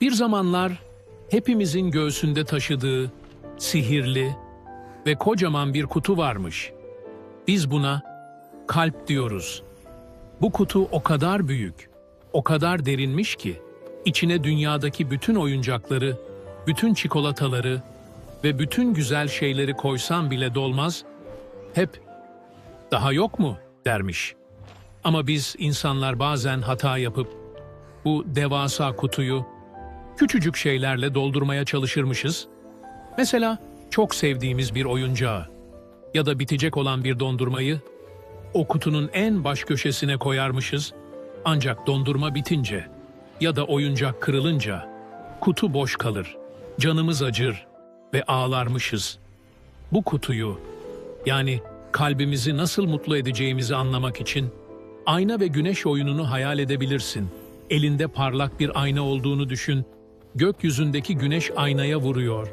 Bir zamanlar hepimizin göğsünde taşıdığı sihirli ve kocaman bir kutu varmış. Biz buna kalp diyoruz. Bu kutu o kadar büyük, o kadar derinmiş ki içine dünyadaki bütün oyuncakları, bütün çikolataları ve bütün güzel şeyleri koysan bile dolmaz. Hep daha yok mu dermiş. Ama biz insanlar bazen hata yapıp bu devasa kutuyu küçücük şeylerle doldurmaya çalışırmışız. Mesela çok sevdiğimiz bir oyuncağı ya da bitecek olan bir dondurmayı o kutunun en baş köşesine koyarmışız. Ancak dondurma bitince ya da oyuncak kırılınca kutu boş kalır. Canımız acır ve ağlarmışız. Bu kutuyu yani kalbimizi nasıl mutlu edeceğimizi anlamak için ayna ve güneş oyununu hayal edebilirsin. Elinde parlak bir ayna olduğunu düşün. Gökyüzündeki güneş aynaya vuruyor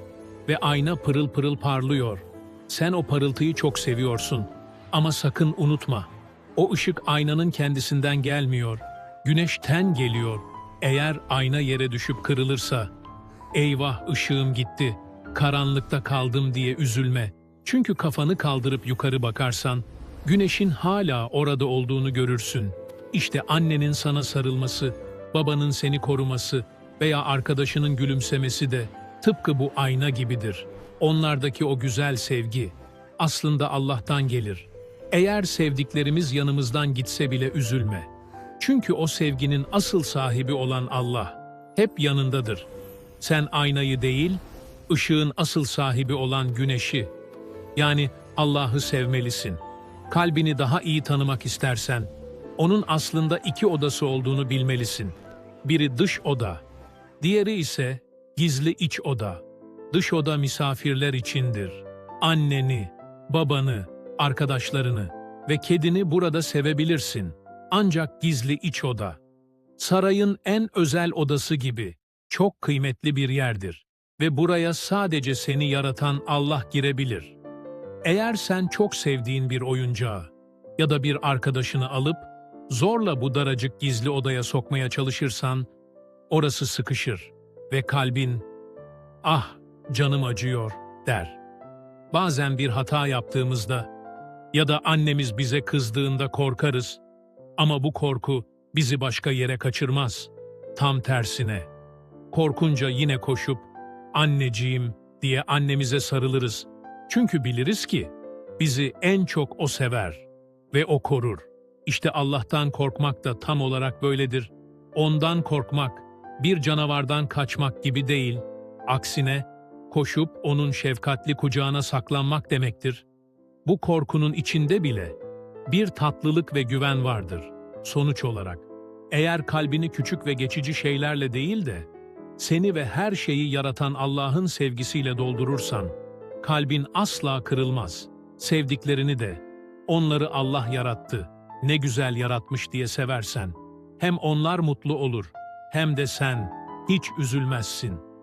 ve ayna pırıl pırıl parlıyor. Sen o parıltıyı çok seviyorsun. Ama sakın unutma. O ışık aynanın kendisinden gelmiyor. Güneşten geliyor. Eğer ayna yere düşüp kırılırsa, eyvah ışığım gitti, karanlıkta kaldım diye üzülme. Çünkü kafanı kaldırıp yukarı bakarsan, güneşin hala orada olduğunu görürsün. İşte annenin sana sarılması, babanın seni koruması veya arkadaşının gülümsemesi de tıpkı bu ayna gibidir. Onlardaki o güzel sevgi aslında Allah'tan gelir. Eğer sevdiklerimiz yanımızdan gitse bile üzülme. Çünkü o sevginin asıl sahibi olan Allah hep yanındadır. Sen aynayı değil, ışığın asıl sahibi olan güneşi, yani Allah'ı sevmelisin. Kalbini daha iyi tanımak istersen, onun aslında iki odası olduğunu bilmelisin. Biri dış oda, diğeri ise gizli iç oda. Dış oda misafirler içindir. Anneni, babanı, arkadaşlarını ve kedini burada sevebilirsin. Ancak gizli iç oda, sarayın en özel odası gibi çok kıymetli bir yerdir ve buraya sadece seni yaratan Allah girebilir. Eğer sen çok sevdiğin bir oyuncağı ya da bir arkadaşını alıp zorla bu daracık gizli odaya sokmaya çalışırsan, orası sıkışır ve kalbin "Ah, canım acıyor." der. Bazen bir hata yaptığımızda ya da annemiz bize kızdığında korkarız ama bu korku bizi başka yere kaçırmaz. Tam tersine. Korkunca yine koşup anneciğim diye annemize sarılırız. Çünkü biliriz ki bizi en çok o sever ve o korur. İşte Allah'tan korkmak da tam olarak böyledir. Ondan korkmak bir canavardan kaçmak gibi değil, aksine koşup onun şefkatli kucağına saklanmak demektir. Bu korkunun içinde bile bir tatlılık ve güven vardır. Sonuç olarak, eğer kalbini küçük ve geçici şeylerle değil de, seni ve her şeyi yaratan Allah'ın sevgisiyle doldurursan, kalbin asla kırılmaz. Sevdiklerini de, onları Allah yarattı, ne güzel yaratmış diye seversen, hem onlar mutlu olur, hem de sen hiç üzülmezsin.''